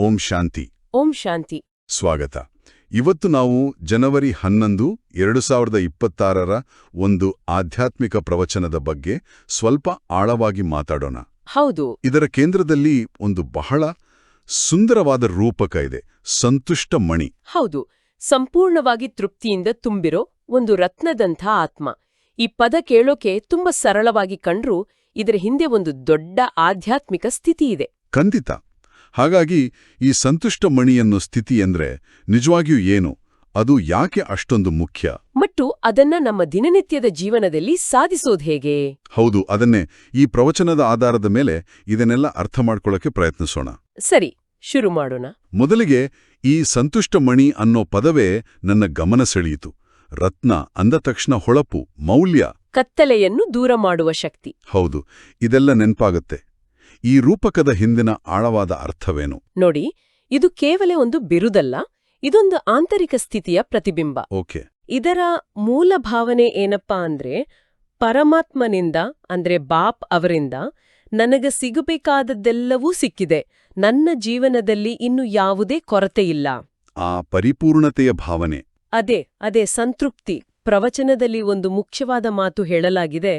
ಓಂ ಶಾಂತಿ. ಓಂ ಶಾಂತಿ. ಸ್ವಾಗತ. ಇವತ್ತು ನಾವು ಜನವರಿ ಹನ್ನೊಂದು ಎರಡು ಸಾವಿರದ ಇಪ್ಪತ್ತಾರರ ಒಂದು ಆಧ್ಯಾತ್ಮಿಕ ಪ್ರವಚನದ ಬಗ್ಗೆ ಸ್ವಲ್ಪ ಆಳವಾಗಿ ಮಾತಾಡೋಣ. ಹೌದು. ಇದರ ಕೇಂದ್ರದಲ್ಲಿ ಒಂದು ಬಹಳ ಸುಂದರವಾದ ರೂಪಕ ಇದೆ ಸಂತುಷ್ಟ ಮಣಿ. ಹೌದು. ಸಂಪೂರ್ಣವಾಗಿ ತೃಪ್ತಿಯಿಂದ ತುಂಬಿರೋ ಒಂದು ರತ್ನದಂಥ ಆತ್ಮ. ಈ ಪದ ಕೇಳೋಕೆ ತುಂಬಾ ಸರಳವಾಗಿ ಕಂಡ್ರೂ ಇದರ ಹಿಂದೆ ಒಂದು ದೊಡ್ಡ ಆಧ್ಯಾತ್ಮಿಕ ಸ್ಥಿತಿ ಇದೆ. ಖಂಡಿತ. ಹಾಗಾಗಿ ಈ ಸಂತುಷ್ಟ ಮಣಿಯನ್ನು ಸ್ಥಿತಿ ಎಂದ್ರೆ ನಿಜವಾಗಿಯೂ ಏನು? ಅದು ಯಾಕೆ ಅಷ್ಟೊಂದು ಮುಖ್ಯ? ಮತ್ತು ಅದನ್ನ ನಮ್ಮ ದಿನನಿತ್ಯದ ಜೀವನದಲ್ಲಿ ಸಾಧಿಸೋದು ಹೇಗೆ? ಹೌದು ಅದನ್ನೇ ಈ ಪ್ರವಚನದ ಆಧಾರದ ಮೇಲೆ ಇದನ್ನೆಲ್ಲ ಅರ್ಥ ಮಾಡ್ಕೊಳ್ಳೋಕೆ ಪ್ರಯತ್ನಿಸೋಣ. ಸರಿ ಶುರು ಮಾಡೋಣ. ಮೊದಲಿಗೆ ಈ ಸಂತುಷ್ಟ ಮಣಿ ಅನ್ನೋ ಪದವೇ ನನ್ನ ಗಮನ ಸೆಳೆಯಿತು. ರತ್ನ ಅಂದ ತಕ್ಷಣ ಹೊಳಪು ಮೌಲ್ಯ. ಕತ್ತಲೆಯನ್ನು ದೂರ ಮಾಡುವ ಶಕ್ತಿ. ಹೌದು ಇದೆಲ್ಲ ನೆನ್ಪಾಗುತ್ತೆ. ಈ ರೂಪಕದ ಹಿಂದಿನ ಆಳವಾದ ಅರ್ಥವೇನು? ನೋಡಿ ಇದು ಕೇವಲ ಒಂದು ಬಿರುದಲ್ಲ ಇದೊಂದು ಆಂತರಿಕ ಸ್ಥಿತಿಯ ಪ್ರತಿಬಿಂಬ. ಓಕೆ. ಇದರ ಮೂಲ ಭಾವನೆ ಏನಪ್ಪಾ ಅಂದ್ರೆ ಪರಮಾತ್ಮನಿಂದ ಅಂದ್ರೆ ಬಾಪ್ ಅವರಿಂದ ನನಗ ಸಿಗಬೇಕಾದದ್ದೆಲ್ಲವೂ ಸಿಕ್ಕಿದೆ ನನ್ನ ಜೀವನದಲ್ಲಿ ಇನ್ನು ಯಾವುದೇ ಕೊರತೆಯಿಲ್ಲ ಆ ಪರಿಪೂರ್ಣತೆಯ ಭಾವನೆ. ಅದೇ ಅದೇ ಸಂತೃಪ್ತಿ ಪ್ರವಚನದಲ್ಲಿ ಒಂದು ಮುಖ್ಯವಾದ ಮಾತು ಹೇಳಲಾಗಿದೆ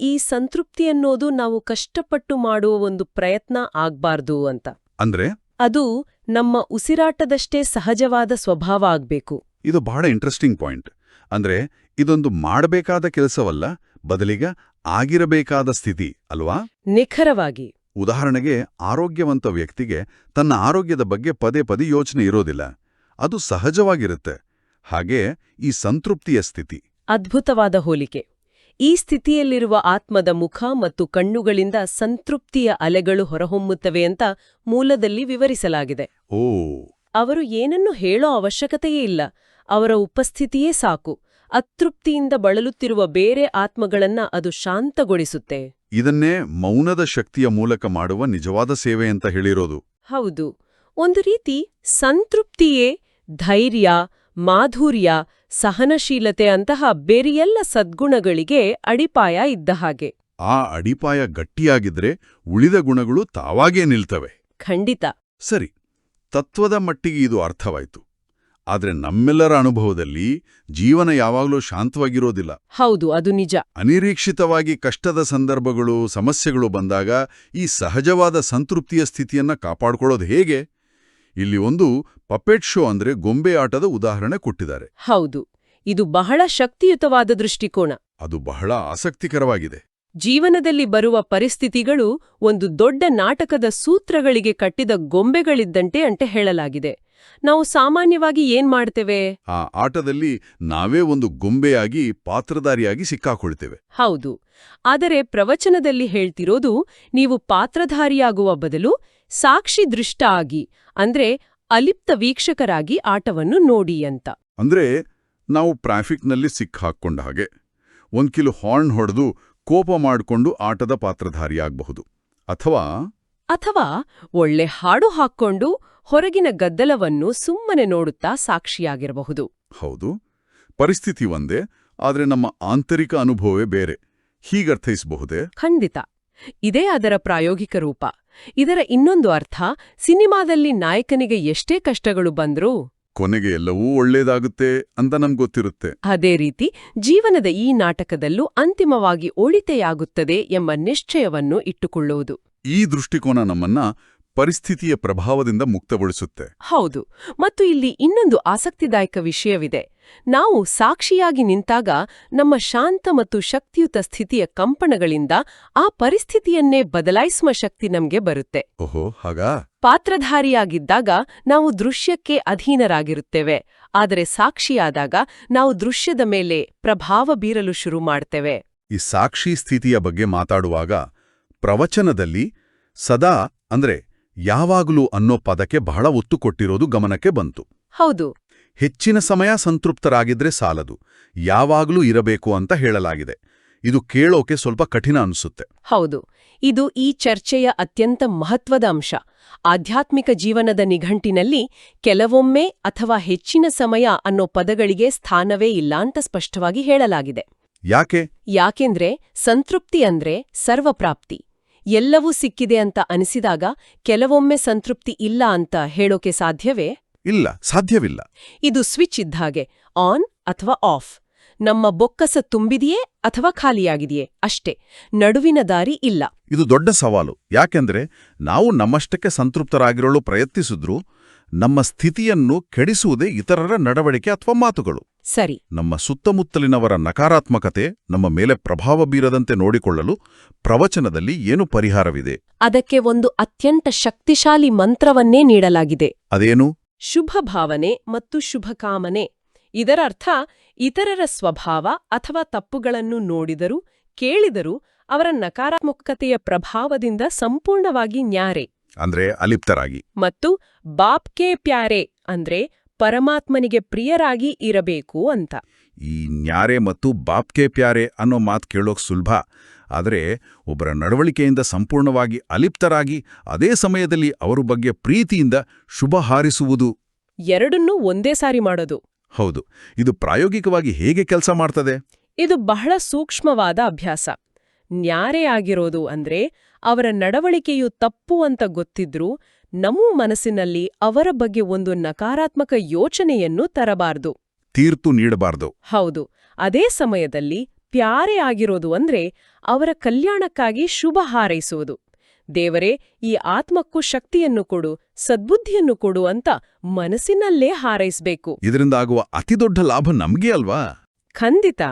ಈ ಸಂತೃಪ್ತಿ ಅನ್ನೋದು ನಾವು ಕಷ್ಟಪಟ್ಟು ಮಾಡುವ ಒಂದು ಪ್ರಯತ್ನ ಆಗ್ಬಾರ್ದು ಅಂತ. ಅಂದ್ರೆ? ಅದು ನಮ್ಮ ಉಸಿರಾಟದಷ್ಟೇ ಸಹಜವಾದ ಸ್ವಭಾವ ಆಗ್ಬೇಕು. ಇದು ಬಹಳ ಇಂಟ್ರೆಸ್ಟಿಂಗ್ ಪಾಯಿಂಟ್ ಅಂದ್ರೆ ಇದೊಂದು ಮಾಡಬೇಕಾದ ಕೆಲಸವಲ್ಲ ಬದಲಿಗ ಆಗಿರಬೇಕಾದ ಸ್ಥಿತಿ ಅಲ್ವಾ? ನಿಖರವಾಗಿ. ಉದಾಹರಣೆಗೆ ಆರೋಗ್ಯವಂತ ವ್ಯಕ್ತಿಗೆ ತನ್ನ ಆರೋಗ್ಯದ ಬಗ್ಗೆ ಪದೇ ಪದೇ ಯೋಚನೆ ಇರೋದಿಲ್ಲ. ಅದು ಸಹಜವಾಗಿರುತ್ತೆ. ಹಾಗೆ ಈ ಸಂತೃಪ್ತಿಯ ಸ್ಥಿತಿ. ಅದ್ಭುತವಾದ ಹೋಲಿಕೆ. ಈ ಸ್ಥಿತಿಯಲ್ಲಿರುವ ಆತ್ಮದ ಮುಖ ಮತ್ತು ಕಣ್ಣುಗಳಿಂದ ಸಂತೃಪ್ತಿಯ ಅಲೆಗಳು ಹೊರಹೊಮ್ಮುತ್ತವೆ ಅಂತ ಮೂಲದಲ್ಲಿ ವಿವರಿಸಲಾಗಿದೆ. ಓ. ಅವರು ಏನನ್ನು ಹೇಳೋ ಅವಶ್ಯಕತೆಯೇ ಇಲ್ಲ. ಅವರ ಉಪಸ್ಥಿತಿಯೇ ಸಾಕು. ಅತೃಪ್ತಿಯಿಂದ ಬಳಲುತ್ತಿರುವ ಬೇರೆ ಆತ್ಮಗಳನ್ನ ಅದು ಶಾಂತಗೊಳಿಸುತ್ತೆ. ಇದನ್ನೇ ಮೌನದ ಶಕ್ತಿಯ ಮೂಲಕ ಮಾಡುವ ನಿಜವಾದ ಸೇವೆ ಅಂತ ಹೇಳಿರೋದು. ಹೌದು. ಒಂದು ರೀತಿ ಸಂತೃಪ್ತಿಯೇ ಧೈರ್ಯ ಮಾಧುರ್ಯ ಸಹನಶೀಲತೆ ಅಂತಹ ಬೇರೆಯೆಲ್ಲ ಸದ್ಗುಣಗಳಿಗೆ ಅಡಿಪಾಯ ಇದ್ದ ಹಾಗೆ. ಆ ಅಡಿಪಾಯ ಗಟ್ಟಿಯಾಗಿದ್ರೆ ಉಳಿದ ಗುಣಗಳು ತಾವಾಗೇ ನಿಲ್ತವೆ. ಖಂಡಿತ. ಸರಿ ತತ್ವದ ಮಟ್ಟಿಗೆ ಇದು ಅರ್ಥವಾಯ್ತು. ಆದ್ರೆ ನಮ್ಮೆಲ್ಲರ ಅನುಭವದಲ್ಲಿ ಜೀವನ ಯಾವಾಗಲೂ ಶಾಂತವಾಗಿರೋದಿಲ್ಲ. ಹೌದು ಅದು ನಿಜ. ಅನಿರೀಕ್ಷಿತವಾಗಿ ಕಷ್ಟದ ಸಂದರ್ಭಗಳು ಸಮಸ್ಯೆಗಳು ಬಂದಾಗ ಈ ಸಹಜವಾದ ಸಂತೃಪ್ತಿಯ ಸ್ಥಿತಿಯನ್ನ ಕಾಪಾಡ್ಕೊಳ್ಳೋದು ಹೇಗೆ? ಇಲ್ಲಿ ಒಂದು ಪಪೆಟ್ ಶೋ ಅಂದ್ರೆ ಗೊಂಬೆ ಆಟದ ಉದಾಹರಣೆ ಕೊಟ್ಟಿದ್ದಾರೆ. ಹೌದು. ಇದು ಬಹಳ ಶಕ್ತಿಯುತವಾದ ದೃಷ್ಟಿಕೋನ. ಅದು ಬಹಳ ಆಸಕ್ತಿಕರವಾಗಿದೆ. ಜೀವನದಲ್ಲಿ ಬರುವ ಪರಿಸ್ಥಿತಿಗಳು ಒಂದು ದೊಡ್ಡ ನಾಟಕದ ಸೂತ್ರಗಳಿಗೆ ಕಟ್ಟಿದ ಗೊಂಬೆಗಳಿದ್ದಂತೆ ಅಂತ ಹೇಳಲಾಗಿದೆ. ನಾವು ಸಾಮಾನ್ಯವಾಗಿ ಏನ್ ಮಾಡ್ತೇವೆ? ಆ ಆಟದಲ್ಲಿ ನಾವೇ ಒಂದು ಗೊಂಬೆಯಾಗಿ ಪಾತ್ರಧಾರಿಯಾಗಿ ಸಿಕ್ಕಾಕೊಳ್ತೇವೆ ಹೌದು. ಆದರೆ ಪ್ರವಚನದಲ್ಲಿ ಹೇಳ್ತಿರೋದು ನೀವು ಪಾತ್ರಧಾರಿಯಾಗುವ ಬದಲು ಸಾಕ್ಷಿ ದೃಷ್ಟ ಆಗಿ ಅಂದ್ರೆ ಅಲಿಪ್ತ ವೀಕ್ಷಕರಾಗಿ ಆಟವನ್ನು ನೋಡಿ ಅಂತ. ಅಂದ್ರೆ ನಾವು ಟ್ರಾಫಿಕ್ನಲ್ಲಿ ಸಿಕ್ಕಾಕೊಂಡ ಹಾಗೆ. ಒಂದ್ ಕಿಲೋ ಹಾರ್ನ್ ಹೊಡೆದು ಕೋಪ ಮಾಡಿಕೊಂಡು ಆಟದ ಪಾತ್ರಧಾರಿಯಾಗಬಹುದು ಅಥವಾ ಅಥವಾ ಒಳ್ಳೆ ಹಾಡು ಹಾಕ್ಕೊಂಡು ಹೊರಗಿನ ಗದ್ದಲವನ್ನು ಸುಮ್ಮನೆ ನೋಡುತ್ತಾ ಸಾಕ್ಷಿಯಾಗಿರಬಹುದು. ಹೌದು. ಪರಿಸ್ಥಿತಿ ಒಂದೇ ಆದರೆ ನಮ್ಮ ಆಂತರಿಕ ಅನುಭವವೇ ಬೇರೆ. ಹೀಗರ್ಥೈಸಬಹುದೇ? ಖಂಡಿತ. ಇದೇ ಅದರ ಪ್ರಾಯೋಗಿಕ ರೂಪ. ಇದರ ಇನ್ನೊಂದು ಅರ್ಥ ಸಿನಿಮಾದಲ್ಲಿ ನಾಯಕನಿಗೆ ಎಷ್ಟೇ ಕಷ್ಟಗಳು ಬಂದ್ರೂ ಕೊನೆಗೆ ಎಲ್ಲವೂ ಒಳ್ಳೇದಾಗುತ್ತೆ ಅಂತ ನಮ್ಗೊತ್ತಿರುತ್ತೆ ಅದೇ ರೀತಿ ಜೀವನದ ಈ ನಾಟಕದಲ್ಲೂ ಅಂತಿಮವಾಗಿ ಒಳಿತೆಯಾಗುತ್ತದೆ ಎಂಬ ನಿಶ್ಚಯವನ್ನು ಇಟ್ಟುಕೊಳ್ಳುವುದು. ಈ ದೃಷ್ಟಿಕೋನ ನಮ್ಮನ್ನ ಪರಿಸ್ಥಿತಿಯ ಪ್ರಭಾವದಿಂದ ಮುಕ್ತಗೊಳಿಸುತ್ತೆ. ಹೌದು. ಮತ್ತು ಇಲ್ಲಿ ಇನ್ನೊಂದು ಆಸಕ್ತಿದಾಯಕ ವಿಷಯವಿದೆ. ನಾವು ಸಾಕ್ಷಿಯಾಗಿ ನಿಂತಾಗ ನಮ್ಮ ಶಾಂತ ಮತ್ತು ಶಕ್ತಿಯುತ ಸ್ಥಿತಿಯ ಕಂಪನಗಳಿಂದ ಆ ಪರಿಸ್ಥಿತಿಯನ್ನೇ ಬದಲಾಯಿಸುವ ಶಕ್ತಿ ನಮ್ಗೆ ಬರುತ್ತೆ. ಓಹೋ ಹಾಗಾ? ಪಾತ್ರಧಾರಿಯಾಗಿದ್ದಾಗ ನಾವು ದೃಶ್ಯಕ್ಕೆ ಅಧೀನರಾಗಿರುತ್ತೇವೆ. ಆದರೆ ಸಾಕ್ಷಿಯಾದಾಗ ನಾವು ದೃಶ್ಯದ ಮೇಲೆ ಪ್ರಭಾವ ಬೀರಲು ಶುರು ಮಾಡ್ತೇವೆ. ಈ ಸಾಕ್ಷಿ ಸ್ಥಿತಿಯ ಬಗ್ಗೆ ಮಾತಾಡುವಾಗ ಪ್ರವಚನದಲ್ಲಿ ಸದಾ ಅಂದ್ರೆ ಯಾವಾಗಲೂ ಅನ್ನೋ ಪದಕ್ಕೆ ಬಹಳ ಒತ್ತು ಕೊಟ್ಟಿರೋದು ಗಮನಕ್ಕೆ ಬಂತು. ಹೌದು. ಹೆಚ್ಚಿನ ಸಮಯ ಸಂತೃಪ್ತರಾಗಿದ್ರೆ ಸಾಲದು. ಯಾವಾಗಲೂ ಇರಬೇಕು ಅಂತ ಹೇಳಲಾಗಿದೆ. ಇದು ಕೇಳೋಕೆ ಸ್ವಲ್ಪ ಕಠಿಣ ಅನ್ಸುತ್ತೆ. ಹೌದು. ಇದು ಈ ಚರ್ಚೆಯ ಅತ್ಯಂತ ಮಹತ್ವದ ಅಂಶ. ಆಧ್ಯಾತ್ಮಿಕ ಜೀವನದ ನಿಘಂಟಿನಲ್ಲಿ ಕೆಲವೊಮ್ಮೆ ಅಥವಾ ಹೆಚ್ಚಿನ ಸಮಯ ಅನ್ನೋ ಪದಗಳಿಗೆ ಸ್ಥಾನವೇ ಇಲ್ಲ ಅಂತ ಸ್ಪಷ್ಟವಾಗಿ ಹೇಳಲಾಗಿದೆ. ಯಾಕೆ? ಯಾಕೆಂದ್ರೆ ಸಂತೃಪ್ತಿ ಅಂದ್ರೆ ಸರ್ವಪ್ರಾಪ್ತಿ. ಎಲ್ಲವೂ ಸಿಕ್ಕಿದೆ ಅಂತ ಅನಿಸಿದಾಗ ಕೆಲವೊಮ್ಮೆ ಸಂತೃಪ್ತಿ ಇಲ್ಲ ಅಂತ ಹೇಳೋಕೆ ಸಾಧ್ಯವೇ? ಇಲ್ಲ ಸಾಧ್ಯವಿಲ್ಲ. ಇದು ಸ್ವಿಚ್ ಇದ್ದಾಗೆ ಆನ್ ಅಥವಾ ಆಫ್. ನಮ್ಮ ಬೊಕ್ಕಸ ತುಂಬಿದೆಯೇ ಅಥವಾ ಖಾಲಿಯಾಗಿದೆಯೇ? ಅಷ್ಟೇ ನಡುವಿನ ದಾರಿ ಇಲ್ಲ. ಇದು ದೊಡ್ಡ ಸವಾಲು. ಯಾಕೆಂದ್ರೆ ನಾವು ನಮ್ಮಷ್ಟಕ್ಕೆ ಸಂತೃಪ್ತರಾಗಿರಲು ಪ್ರಯತ್ನಿಸಿದ್ರೂ ನಮ್ಮ ಸ್ಥಿತಿಯನ್ನು ಕೆಡಿಸುವುದೇ ಇತರರ ನಡವಳಿಕೆ ಅಥವಾ ಮಾತುಗಳು. ಸರಿ. ನಮ್ಮ ಸುತ್ತಮುತ್ತಲಿನವರ ನಕಾರಾತ್ಮಕತೆ ನಮ್ಮ ಮೇಲೆ ಪ್ರಭಾವ ಬೀರದಂತೆ ನೋಡಿಕೊಳ್ಳಲು ಪ್ರವಚನದಲ್ಲಿ ಏನು ಪರಿಹಾರವಿದೆ? ಅದಕ್ಕೆ ಒಂದು ಅತ್ಯಂತ ಶಕ್ತಿಶಾಲಿ ಮಂತ್ರವನ್ನೇ ನೀಡಲಾಗಿದೆ. ಅದೇನು? ಶುಭ ಭಾವನೆ ಮತ್ತು ಶುಭಕಾಮನೆ ಇದರರ್ಥ ಇತರರ ಸ್ವಭಾವ ಅಥವಾ ತಪ್ಪುಗಳನ್ನು ನೋಡಿದರೂ ಕೇಳಿದರೂ ಅವರ ನಕಾರಾತ್ಮಕತೆಯ ಪ್ರಭಾವದಿಂದ ಸಂಪೂರ್ಣವಾಗಿ ನ್ಯಾರೆ. ಅಂದ್ರೆ ಅಲಿಪ್ತರಾಗಿ. ಮತ್ತು ಬಾಪ್ ಕೆ ಪ್ಯಾರೆ ಅಂದ್ರೆ ಪರಮಾತ್ಮನಿಗೆ ಪ್ರಿಯರಾಗಿ ಇರಬೇಕು ಅಂತ. ಈ ನ್ಯಾರೆ ಮತ್ತು ಬಾಪ್ಕೆ ಪ್ಯಾರೆ ಅನ್ನೋ ಮಾತು ಕೇಳೋಕ್ ಸುಲಭ. ಆದರೆ ಒಬ್ಬರ ನಡವಳಿಕೆಯಿಂದ ಸಂಪೂರ್ಣವಾಗಿ ಅಲಿಪ್ತರಾಗಿ ಅದೇ ಸಮಯದಲ್ಲಿ ಅವರ ಬಗ್ಗೆ ಪ್ರೀತಿಯಿಂದ ಶುಭ ಹಾರಿಸುವುದು. ಎರಡನ್ನೂ ಒಂದೇ ಸಾರಿ ಮಾಡೋದು. ಹೌದು. ಇದು ಪ್ರಾಯೋಗಿಕವಾಗಿ ಹೇಗೆ ಕೆಲಸ ಮಾಡ್ತದೆ? ಇದು ಬಹಳ ಸೂಕ್ಷ್ಮವಾದ ಅಭ್ಯಾಸ. ನ್ಯಾರೆ ಆಗಿರೋದು ಅಂದ್ರೆ ಅವರ ನಡವಳಿಕೆಯು ತಪ್ಪು ಅಂತ ಗೊತ್ತಿದ್ರೂ ನಮ್ಮ ಮನಸ್ಸಿನಲ್ಲಿ ಅವರ ಬಗ್ಗೆ ಒಂದು ನಕಾರಾತ್ಮಕ ಯೋಚನೆಯನ್ನು ತರಬಾರ್ದು. ತೀರ್ತು ನೀಡಬಾರದು. ಹೌದು ಅದೇ ಸಮಯದಲ್ಲಿ ಪ್ಯಾರೆ ಆಗಿರೋದು ಅಂದ್ರೆ ಅವರ ಕಲ್ಯಾಣಕ್ಕಾಗಿ ಶುಭ ಹಾರೈಸುವುದು. ದೇವರೇ ಈ ಆತ್ಮಕ್ಕೂ ಶಕ್ತಿಯನ್ನು ಕೊಡು ಸದ್ಬುದ್ಧಿಯನ್ನು ಕೊಡು ಅಂತ ಮನಸ್ಸಿನಲ್ಲೇ ಹಾರೈಸಬೇಕು. ಇದರಿಂದ ಆಗುವ ಅತಿದೊಡ್ಡ ಲಾಭ ನಮ್ಗೆ ಅಲ್ವಾ? ಖಂಡಿತ.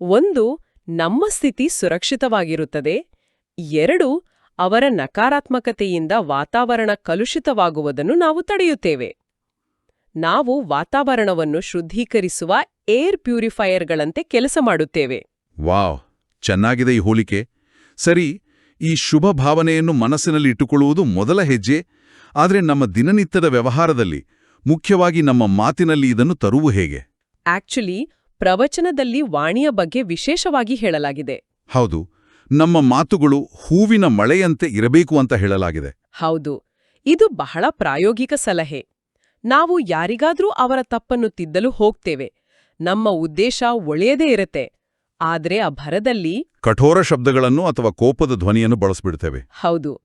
ಒಂದು ನಮ್ಮ ಸ್ಥಿತಿ ಸುರಕ್ಷಿತವಾಗಿರುತ್ತದೆ. ಎರಡು ಅವರ ನಕಾರಾತ್ಮಕತೆಯಿಂದ ವಾತಾವರಣ ಕಲುಷಿತವಾಗುವುದನ್ನು ನಾವು ತಡೆಯುತ್ತೇವೆ. ನಾವು ವಾತಾವರಣವನ್ನು ಶುದ್ಧೀಕರಿಸುವ ಏರ್ ಪ್ಯೂರಿಫೈಯರ್ಗಳಂತೆ ಕೆಲಸ ಮಾಡುತ್ತೇವೆ. ವಾವ್ ಚೆನ್ನಾಗಿದೆ ಈ ಹೋಲಿಕೆ. ಸರಿ ಈ ಶುಭ ಭಾವನೆಯನ್ನು ಮನಸ್ಸಿನಲ್ಲಿ ಇಟ್ಟುಕೊಳ್ಳುವುದು ಮೊದಲ ಹೆಜ್ಜೆ. ಆದರೆ ನಮ್ಮ ದಿನನಿತ್ಯದ ವ್ಯವಹಾರದಲ್ಲಿ ಮುಖ್ಯವಾಗಿ ನಮ್ಮ ಮಾತಿನಲ್ಲಿ ಇದನ್ನು ತರುವು ಹೇಗೆ? ಆಕ್ಚುಲಿ ಪ್ರವಚನದಲ್ಲಿ ವಾಣಿಯ ಬಗ್ಗೆ ವಿಶೇಷವಾಗಿ ಹೇಳಲಾಗಿದೆ. ಹೌದು. ನಮ್ಮ ಮಾತುಗಳು ಹೂವಿನ ಮಳೆಯಂತೆ ಇರಬೇಕು ಅಂತ ಹೇಳಲಾಗಿದೆ. ಹೌದು ಇದು ಬಹಳ ಪ್ರಾಯೋಗಿಕ ಸಲಹೆ. ನಾವು ಯಾರಿಗಾದ್ರೂ ಅವರ ತಪ್ಪನ್ನು ತಿದ್ದಲು ಹೋಗ್ತೇವೆ. ನಮ್ಮ ಉದ್ದೇಶ ಒಳ್ಳೆಯದೇ ಇರತ್ತೆ. ಆದ್ರೆ ಆ ಭರದಲ್ಲಿ ಕಠೋರ ಶಬ್ದಗಳನ್ನು ಅಥವಾ ಕೋಪದ ಧ್ವನಿಯನ್ನು ಬಳಸ್ಬಿಡ್ತೇವೆ. ಹೌದು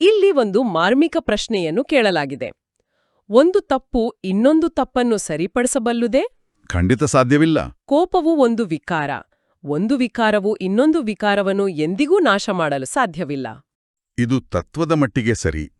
ಇಲ್ಲಿ ಒಂದು ಮಾರ್ಮಿಕ ಪ್ರಶ್ನೆಯನ್ನು ಕೇಳಲಾಗಿದೆ. ಒಂದು ತಪ್ಪು ಇನ್ನೊಂದು ತಪ್ಪನ್ನು ಸರಿಪಡಿಸಬಲ್ಲುದೇ? ಖಂಡಿತ ಸಾಧ್ಯವಿಲ್ಲ. ಕೋಪವು ಒಂದು ವಿಕಾರ. ಒಂದು ವಿಕಾರವು ಇನ್ನೊಂದು ವಿಕಾರವನ್ನು ಎಂದಿಗೂ ನಾಶ ಮಾಡಲು ಸಾಧ್ಯವಿಲ್ಲ. ಇದು ತತ್ವದ ಮಟ್ಟಿಗೆ ಸರಿ.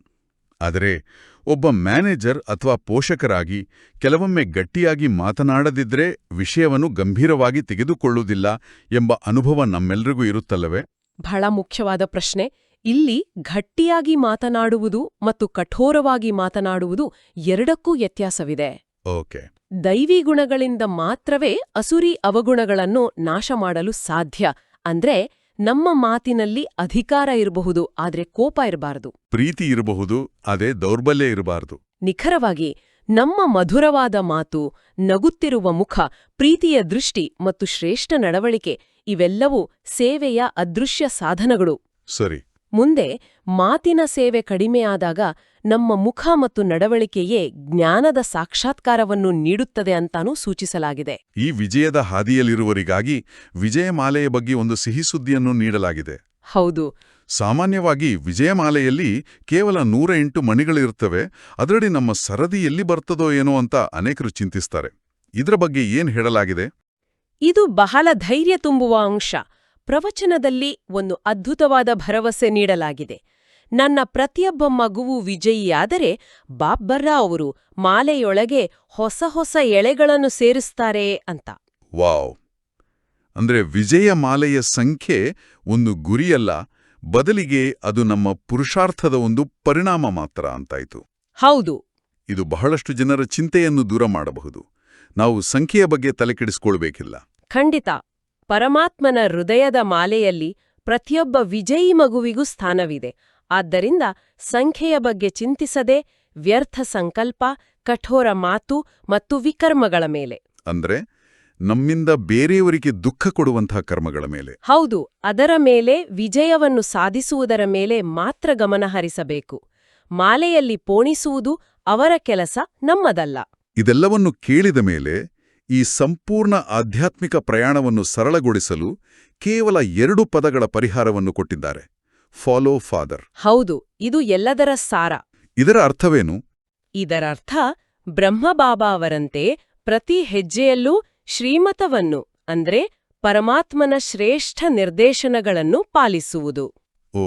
ಆದರೆ ಒಬ್ಬ ಮ್ಯಾನೇಜರ್ ಅಥವಾ ಪೋಷಕರಾಗಿ ಕೆಲವೊಮ್ಮೆ ಗಟ್ಟಿಯಾಗಿ ಮಾತನಾಡದಿದ್ರೆ ವಿಷಯವನ್ನು ಗಂಭೀರವಾಗಿ ತೆಗೆದುಕೊಳ್ಳುವುದಿಲ್ಲ ಎಂಬ ಅನುಭವ ನಮ್ಮೆಲ್ರಿಗೂ ಇರುತ್ತಲ್ಲವೇ? ಬಹಳ ಮುಖ್ಯವಾದ ಪ್ರಶ್ನೆ. ಇಲ್ಲಿ ಗಟ್ಟಿಯಾಗಿ ಮಾತನಾಡುವುದು ಮತ್ತು ಕಠೋರವಾಗಿ ಮಾತನಾಡುವುದು ಎರಡಕ್ಕೂ ವ್ಯತ್ಯಾಸವಿದೆ. ಓಕೆ. ದೈವಿ ಗುಣಗಳಿಂದ ಮಾತ್ರವೇ ಅಸುರಿ ಅವಗುಣಗಳನ್ನು ನಾಶ ಮಾಡಲು ಸಾಧ್ಯ. ಅಂದ್ರೆ ನಮ್ಮ ಮಾತಿನಲ್ಲಿ ಅಧಿಕಾರ ಇರಬಹುದು ಆದ್ರೆ ಕೋಪ ಇರಬಾರದು. ಪ್ರೀತಿ ಇರಬಹುದು ಅದೇ ದೌರ್ಬಲ್ಯ ಇರಬಾರದು. ನಿಖರವಾಗಿ ನಮ್ಮ ಮಧುರವಾದ ಮಾತು ನಗುತ್ತಿರುವ ಮುಖ ಪ್ರೀತಿಯ ದೃಷ್ಟಿ ಮತ್ತು ಶ್ರೇಷ್ಠ ನಡವಳಿಕೆ ಇವೆಲ್ಲವೂ ಸೇವೆಯ ಅದೃಶ್ಯ ಸಾಧನಗಳು. ಸರಿ. ಮುಂದೆ ಮಾತಿನ ಸೇವೆ ಕಡಿಮೆಯಾದಾಗ ನಮ್ಮ ಮುಖ ಮತ್ತು ನಡವಳಿಕೆಯೇ ಜ್ಞಾನದ ಸಾಕ್ಷಾತ್ಕಾರವನ್ನು ನೀಡುತ್ತದೆ ಅಂತಾನೂ ಸೂಚಿಸಲಾಗಿದೆ. ಈ ವಿಜಯದ ಹಾದಿಯಲ್ಲಿರುವರಿಗಾಗಿ ವಿಜಯಮಾಲೆಯ ಬಗ್ಗೆ ಒಂದು ಸಿಹಿ ಸುದ್ದಿಯನ್ನು ನೀಡಲಾಗಿದೆ. ಹೌದು. ಸಾಮಾನ್ಯವಾಗಿ ವಿಜಯಮಾಲೆಯಲ್ಲಿ ಕೇವಲ ನೂರ ಎಂಟು ಮಣಿಗಳಿರುತ್ತವೆ ಅದರಡಿ ನಮ್ಮ ಸರದಿ ಎಲ್ಲಿ ಬರ್ತದೋ ಏನೋ ಅಂತ ಅನೇಕರು ಚಿಂತಿಸ್ತಾರೆ. ಇದರ ಬಗ್ಗೆ ಏನ್ ಹೇಳಲಾಗಿದೆ? ಇದು ಬಹಳ ಧೈರ್ಯ ತುಂಬುವ ಅಂಶ. ಪ್ರವಚನದಲ್ಲಿ ಒಂದು ಅದ್ಭುತವಾದ ಭರವಸೆ ನೀಡಲಾಗಿದೆ. ನನ್ನ ಪ್ರತಿಯೊಬ್ಬ ಮಗುವು ವಿಜಯಿಯಾದರೆ ಬಾಬ್ಬರ್ರಾ ಅವರು ಮಾಲೆಯೊಳಗೆ ಹೊಸ ಹೊಸ ಎಳೆಗಳನ್ನು ಸೇರಿಸ್ತಾರೆ ಅಂತ. ವಾವ್! ಅಂದ್ರೆ ವಿಜಯ ಮಾಲೆಯ ಸಂಖ್ಯೆ ಒಂದು ಗುರಿಯಲ್ಲ ಬದಲಿಗೆ ಅದು ನಮ್ಮ ಪುರುಷಾರ್ಥದ ಒಂದು ಪರಿಣಾಮ ಮಾತ್ರ ಅಂತಾಯ್ತು. ಹೌದು. ಇದು ಬಹಳಷ್ಟು ಜನರ ಚಿಂತೆಯನ್ನು ದೂರ ಮಾಡಬಹುದು. ನಾವು ಸಂಖ್ಯೆಯ ಬಗ್ಗೆ ತಲೆಕೆಡಿಸ್ಕೊಳ್ಬೇಕಿಲ್ಲ ಖಂಡಿತ. ಪರಮಾತ್ಮನ ಹೃದಯದ ಮಾಲೆಯಲ್ಲಿ ಪ್ರತಿಯೊಬ್ಬ ವಿಜಯಿ ಮಗುವಿಗೂ ಸ್ಥಾನವಿದೆ. ಆದ್ದರಿಂದ ಸಂಖ್ಯೆಯ ಬಗ್ಗೆ ಚಿಂತಿಸದೆ ವ್ಯರ್ಥ ಸಂಕಲ್ಪ ಕಠೋರ ಮಾತು ಮತ್ತು ವಿಕರ್ಮಗಳ ಮೇಲೆ. ಅಂದ್ರೆ ನಮ್ಮಿಂದ ಬೇರೆಯವರಿಗೆ ದುಃಖ ಕೊಡುವಂತಹ ಕರ್ಮಗಳ ಮೇಲೆ. ಹೌದು ಅದರ ಮೇಲೆ ವಿಜಯವನ್ನು ಸಾಧಿಸುವುದರ ಮೇಲೆ ಮಾತ್ರ ಗಮನ ಹರಿಸಬೇಕು. ಮಾಲೆಯಲ್ಲಿ ಪೋಣಿಸುವುದು ಅವರ ಕೆಲಸ ನಮ್ಮದಲ್ಲ. ಇದೆಲ್ಲವನ್ನು ಕೇಳಿದ ಮೇಲೆ ಈ ಸಂಪೂರ್ಣ ಆಧ್ಯಾತ್ಮಿಕ ಪ್ರಯಾಣವನ್ನು ಸರಳಗೊಳಿಸಲು ಕೇವಲ ಎರಡು ಪದಗಳ ಪರಿಹಾರವನ್ನು ಕೊಟ್ಟಿದ್ದಾರೆ. ಫಾಲೋ ಫಾದರ್ ಹೌದು ಇದು ಎಲ್ಲದರ ಸಾರ. ಇದರ ಅರ್ಥವೇನು? ಇದರರ್ಥ ಬ್ರಹ್ಮಬಾಬಾ ಅವರಂತೆ ಪ್ರತಿ ಹೆಜ್ಜೆಯಲ್ಲೂ ಶ್ರೀಮತವನ್ನು ಅಂದ್ರೆ ಪರಮಾತ್ಮನ ಶ್ರೇಷ್ಠ ನಿರ್ದೇಶನಗಳನ್ನು ಪಾಲಿಸುವುದು. ಓ.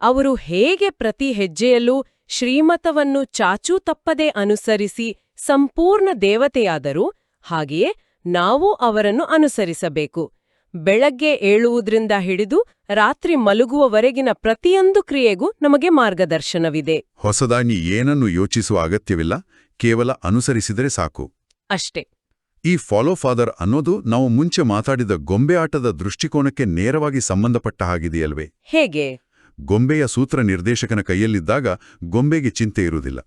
ಅವರು ಹೇಗೆ ಪ್ರತಿ ಹೆಜ್ಜೆಯಲ್ಲೂ ಶ್ರೀಮತವನ್ನು ಚಾಚೂ ತಪ್ಪದೆ ಅನುಸರಿಸಿ ಸಂಪೂರ್ಣ ದೇವತೆಯಾದರೂ ಹಾಗೆಯೇ ನಾವು ಅವರನ್ನು ಅನುಸರಿಸಬೇಕು. ಬೆಳಗ್ಗೆ ಏಳುವುದರಿಂದ ಹಿಡಿದು ರಾತ್ರಿ ಮಲಗುವವರೆಗಿನ ಪ್ರತಿಯೊಂದು ಕ್ರಿಯೆಗೂ ನಮಗೆ ಮಾರ್ಗದರ್ಶನವಿದೆ. ಹೊಸದಾಗಿ ಏನನ್ನು ಯೋಚಿಸುವ ಅಗತ್ಯವಿಲ್ಲ ಕೇವಲ ಅನುಸರಿಸಿದರೆ ಸಾಕು. ಅಷ್ಟೇ. ಈ ಫಾಲೋ ಫಾದರ್ ಅನ್ನೋದು ನಾವು ಮುಂಚೆ ಮಾತಾಡಿದ ಗೊಂಬೆ ಆಟದ ದೃಷ್ಟಿಕೋನಕ್ಕೆ ನೇರವಾಗಿ ಸಂಬಂಧಪಟ್ಟ ಹಾಗಿದೆಯಲ್ವೇ? ಹೇಗೆ? ಗೊಂಬೆಯ ಸೂತ್ರ ನಿರ್ದೇಶಕನ ಕೈಯಲ್ಲಿದ್ದಾಗ ಗೊಂಬೆಗೆ ಚಿಂತೆ ಇರುವುದಿಲ್ಲ.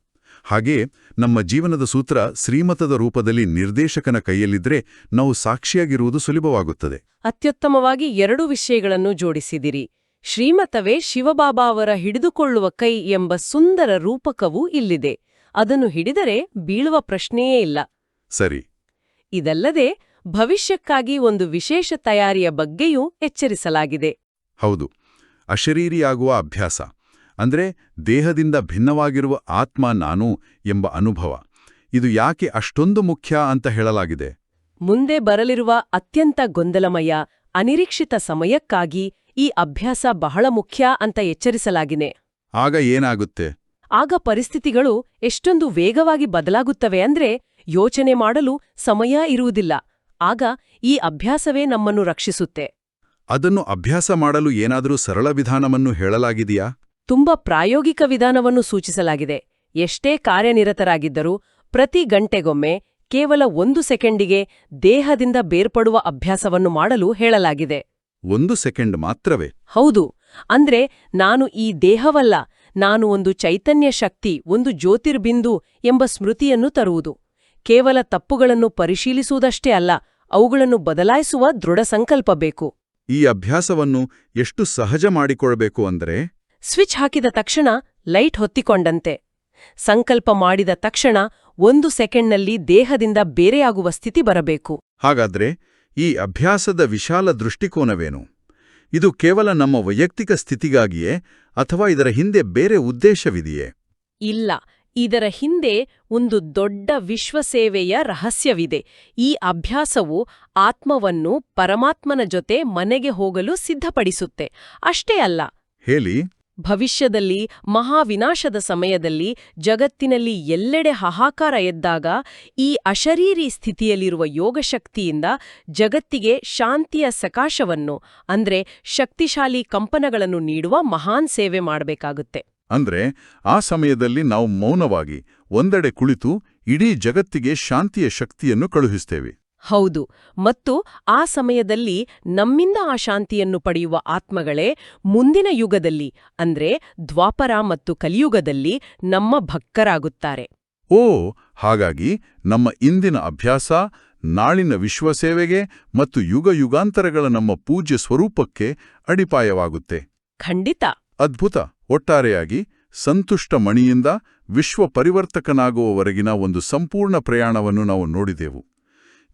ಹಾಗೆಯೇ ನಮ್ಮ ಜೀವನದ ಸೂತ್ರ ಶ್ರೀಮತದ ರೂಪದಲ್ಲಿ ನಿರ್ದೇಶಕನ ಕೈಯಲ್ಲಿದ್ರೆ ನಾವು ಸಾಕ್ಷಿಯಾಗಿರುವುದು ಸುಲಭವಾಗುತ್ತದೆ. ಅತ್ಯುತ್ತಮವಾಗಿ ಎರಡು ವಿಷಯಗಳನ್ನು ಜೋಡಿಸಿದಿರಿ. ಶ್ರೀಮತವೇ ಶಿವಬಾಬಾ ಅವರ ಹಿಡಿದುಕೊಳ್ಳುವ ಕೈ ಎಂಬ ಸುಂದರ ರೂಪಕವೂ ಇಲ್ಲಿದೆ. ಅದನ್ನು ಹಿಡಿದರೆ ಬೀಳುವ ಪ್ರಶ್ನೆಯೇ ಇಲ್ಲ. ಸರಿ. ಇದಲ್ಲದೆ ಭವಿಷ್ಯಕ್ಕಾಗಿ ಒಂದು ವಿಶೇಷ ತಯಾರಿಯ ಬಗ್ಗೆಯೂ ಎಚ್ಚರಿಸಲಾಗಿದೆ. ಹೌದು. ಅಶರೀರಿಯಾಗುವ ಅಭ್ಯಾಸ. ಅಂದ್ರೆ ದೇಹದಿಂದ ಭಿನ್ನವಾಗಿರುವ ಆತ್ಮ ನಾನು ಎಂಬ ಅನುಭವ. ಇದು ಯಾಕೆ ಅಷ್ಟೊಂದು ಮುಖ್ಯ ಅಂತ ಹೇಳಲಾಗಿದೆ? ಮುಂದೆ ಬರಲಿರುವ ಅತ್ಯಂತ ಗೊಂದಲಮಯ ಅನಿರೀಕ್ಷಿತ ಸಮಯಕ್ಕಾಗಿ ಈ ಅಭ್ಯಾಸ ಬಹಳ ಮುಖ್ಯ ಅಂತ ಎಚ್ಚರಿಸಲಾಗಿದೆ. ಆಗ ಏನಾಗುತ್ತೆ? ಆಗ ಪರಿಸ್ಥಿತಿಗಳು ಎಷ್ಟೊಂದು ವೇಗವಾಗಿ ಬದಲಾಗುತ್ತವೆ ಅಂದ್ರೆ ಯೋಚನೆ ಮಾಡಲು ಸಮಯ ಇರುವುದಿಲ್ಲ. ಆಗ ಈ ಅಭ್ಯಾಸವೇ ನಮ್ಮನ್ನು ರಕ್ಷಿಸುತ್ತೆ. ಅದನ್ನು ಅಭ್ಯಾಸ ಮಾಡಲು ಏನಾದರೂ ಸರಳ ವಿಧಾನವನ್ನು ಹೇಳಲಾಗಿದೆಯಾ? ತುಂಬಾ ಪ್ರಾಯೋಗಿಕ ವಿಧಾನವನ್ನು ಸೂಚಿಸಲಾಗಿದೆ. ಎಷ್ಟೇ ಕಾರ್ಯನಿರತರಾಗಿದ್ದರೂ ಪ್ರತಿ ಗಂಟೆಗೊಮ್ಮೆ ಕೇವಲ ಒಂದು ಸೆಕೆಂಡಿಗೆ ದೇಹದಿಂದ ಬೇರ್ಪಡುವ ಅಭ್ಯಾಸವನ್ನು ಮಾಡಲು ಹೇಳಲಾಗಿದೆ. ಒಂದು ಸೆಕೆಂಡ್ ಮಾತ್ರವೇ? ಹೌದು. ಅಂದ್ರೆ ನಾನು ಈ ದೇಹವಲ್ಲ ನಾನು ಒಂದು ಚೈತನ್ಯ ಶಕ್ತಿ ಒಂದು ಜ್ಯೋತಿರ್ಬಿಂದು ಎಂಬ ಸ್ಮೃತಿಯನ್ನು ತರುವುದು. ಕೇವಲ ತಪ್ಪುಗಳನ್ನು ಪರಿಶೀಲಿಸುವುದಷ್ಟೇ ಅಲ್ಲ ಅವುಗಳನ್ನು ಬದಲಾಯಿಸುವ ದೃಢ ಸಂಕಲ್ಪ ಬೇಕು. ಈ ಅಭ್ಯಾಸವನ್ನು ಎಷ್ಟು ಸಹಜ ಮಾಡಿಕೊಳ್ಬೇಕು ಅಂದರೆ? ಸ್ವಿಚ್ ಹಾಕಿದ ತಕ್ಷಣ ಲೈಟ್ ಹೊತ್ತಿಕೊಂಡಂತೆ. ಸಂಕಲ್ಪ ಮಾಡಿದ ತಕ್ಷಣ ಒಂದು ಸೆಕೆಂಡ್ನಲ್ಲಿ ದೇಹದಿಂದ ಬೇರೆಯಾಗುವ ಸ್ಥಿತಿ ಬರಬೇಕು. ಹಾಗಾದ್ರೆ ಈ ಅಭ್ಯಾಸದ ವಿಶಾಲ ದೃಷ್ಟಿಕೋನವೇನು? ಇದು ಕೇವಲ ನಮ್ಮ ವೈಯಕ್ತಿಕ ಸ್ಥಿತಿಗಾಗಿಯೇ ಅಥವಾ ಇದರ ಹಿಂದೆ ಬೇರೆ ಉದ್ದೇಶವಿದೆಯೇ? ಇಲ್ಲ ಇದರ ಹಿಂದೆ ಒಂದು ದೊಡ್ಡ ವಿಶ್ವಸೇವೆಯ ರಹಸ್ಯವಿದೆ. ಈ ಅಭ್ಯಾಸವು ಆತ್ಮವನ್ನು ಪರಮಾತ್ಮನ ಜೊತೆ ಮನೆಗೆ ಹೋಗಲು ಸಿದ್ಧಪಡಿಸುತ್ತೆ. ಅಷ್ಟೇ ಅಲ್ಲ. ಹೇಳಿ. ಭವಿಷ್ಯದಲ್ಲಿ ಮಹಾವಿನಾಶದ ಸಮಯದಲ್ಲಿ ಜಗತ್ತಿನಲ್ಲಿ ಎಲ್ಲೆಡೆ ಹಾಹಾಕಾರ ಎದ್ದಾಗ ಈ ಅಶರೀರಿ ಸ್ಥಿತಿಯಲ್ಲಿರುವ ಯೋಗಶಕ್ತಿಯಿಂದ ಜಗತ್ತಿಗೆ ಶಾಂತಿಯ ಸಕಾಶವನ್ನು, ಅಂದ್ರೆ ಶಕ್ತಿಶಾಲಿ ಕಂಪನಗಳನ್ನು ನೀಡುವ ಮಹಾನ್ ಸೇವೆ ಮಾಡಬೇಕಾಗುತ್ತೆ. ಅಂದ್ರೆ ಆ ಸಮಯದಲ್ಲಿ ನಾವು ಮೌನವಾಗಿ ಒಂದೆಡೆ ಕುಳಿತು ಇಡೀ ಜಗತ್ತಿಗೆ ಶಾಂತಿಯ ಶಕ್ತಿಯನ್ನು ಕಳುಹಿಸ್ತೇವೆ. ಹೌದು ಮತ್ತು ಆ ಸಮಯದಲ್ಲಿ ನಮ್ಮಿಂದ ಆ ಶಾಂತಿಯನ್ನು ಪಡೆಯುವ ಆತ್ಮಗಳೇ ಮುಂದಿನ ಯುಗದಲ್ಲಿ ಅಂದ್ರೆ ದ್ವಾಪರ ಮತ್ತು ಕಲಿಯುಗದಲ್ಲಿ ನಮ್ಮ ಭಕ್ತರಾಗುತ್ತಾರೆ. ಓ ಹಾಗಾಗಿ ನಮ್ಮ ಇಂದಿನ ಅಭ್ಯಾಸ ನಾಳಿನ ವಿಶ್ವಸೇವೆಗೆ ಮತ್ತು ಯುಗ ಯುಗಾಂತರಗಳ ನಮ್ಮ ಪೂಜ್ಯ ಸ್ವರೂಪಕ್ಕೆ ಅಡಿಪಾಯವಾಗುತ್ತೆ. ಖಂಡಿತ. ಅದ್ಭುತ. ಒಟ್ಟಾರೆಯಾಗಿ ಸಂತುಷ್ಟ ಮಣಿಯಿಂದ ವಿಶ್ವ ಪರಿವರ್ತಕನಾಗುವವರೆಗಿನ ಒಂದು ಸಂಪೂರ್ಣ ಪ್ರಯಾಣವನ್ನು ನಾವು ನೋಡಿದೆವು.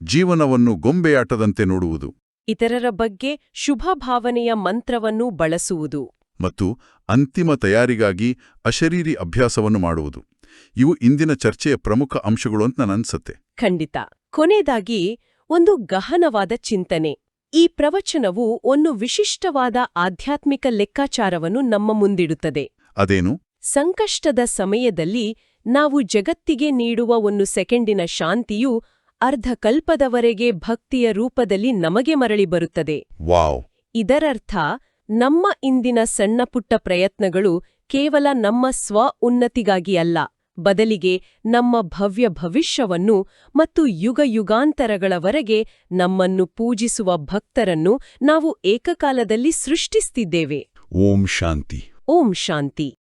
ಜೀವನವನ್ನು ಗೊಂಬೆಯಾಟದಂತೆ ನೋಡುವುದು. ಇತರರ ಬಗ್ಗೆ ಶುಭ ಭಾವನೆಯ ಮಂತ್ರವನ್ನು ಬಳಸುವುದು. ಮತ್ತು ಅಂತಿಮ ತಯಾರಿಗಾಗಿ ಅಶರೀರಿ ಅಭ್ಯಾಸವನ್ನು ಮಾಡುವುದು. ಇವು ಇಂದಿನ ಚರ್ಚೆಯ ಪ್ರಮುಖ ಅಂಶಗಳು ಅಂತ ನನ್ನನ್ಸತ್ತೆ ಖಂಡಿತ. ಕೊನೆಯದಾಗಿ ಒಂದು ಗಹನವಾದ ಚಿಂತನೆ. ಈ ಪ್ರವಚನವು ಒಂದು ವಿಶಿಷ್ಟವಾದ ಆಧ್ಯಾತ್ಮಿಕ ಲೆಕ್ಕಾಚಾರವನ್ನು ನಮ್ಮ ಮುಂದಿಡುತ್ತದೆ. ಅದೇನು? ಸಂಕಷ್ಟದ ಸಮಯದಲ್ಲಿ ನಾವು ಜಗತ್ತಿಗೆ ನೀಡುವ ಒಂದು ಸೆಕೆಂಡಿನ ಶಾಂತಿಯು ಅರ್ಧ ಕಲ್ಪದವರೆಗೆ ಭಕ್ತಿಯ ರೂಪದಲ್ಲಿ ನಮಗೆ ಮರಳಿ ಬರುತ್ತದೆ. ವಾವ್. ಇದರರ್ಥ ನಮ್ಮ ಇಂದಿನ ಸಣ್ಣಪುಟ್ಟ ಪ್ರಯತ್ನಗಳು ಕೇವಲ ನಮ್ಮ ಸ್ವ ಉನ್ನತಿಗಾಗಿ ಅಲ್ಲ ಬದಲಿಗೆ ನಮ್ಮ ಭವ್ಯ ಭವಿಷ್ಯವನ್ನು ಮತ್ತು ಯುಗ ಯುಗಾಂತರಗಳವರೆಗೆ ನಮ್ಮನ್ನು ಪೂಜಿಸುವ ಭಕ್ತರನ್ನು ನಾವು ಏಕಕಾಲದಲ್ಲಿ ಸೃಷ್ಟಿಸ್ತಿದ್ದೇವೆ. ಓಂ ಶಾಂತಿ. ಓಂ ಶಾಂತಿ.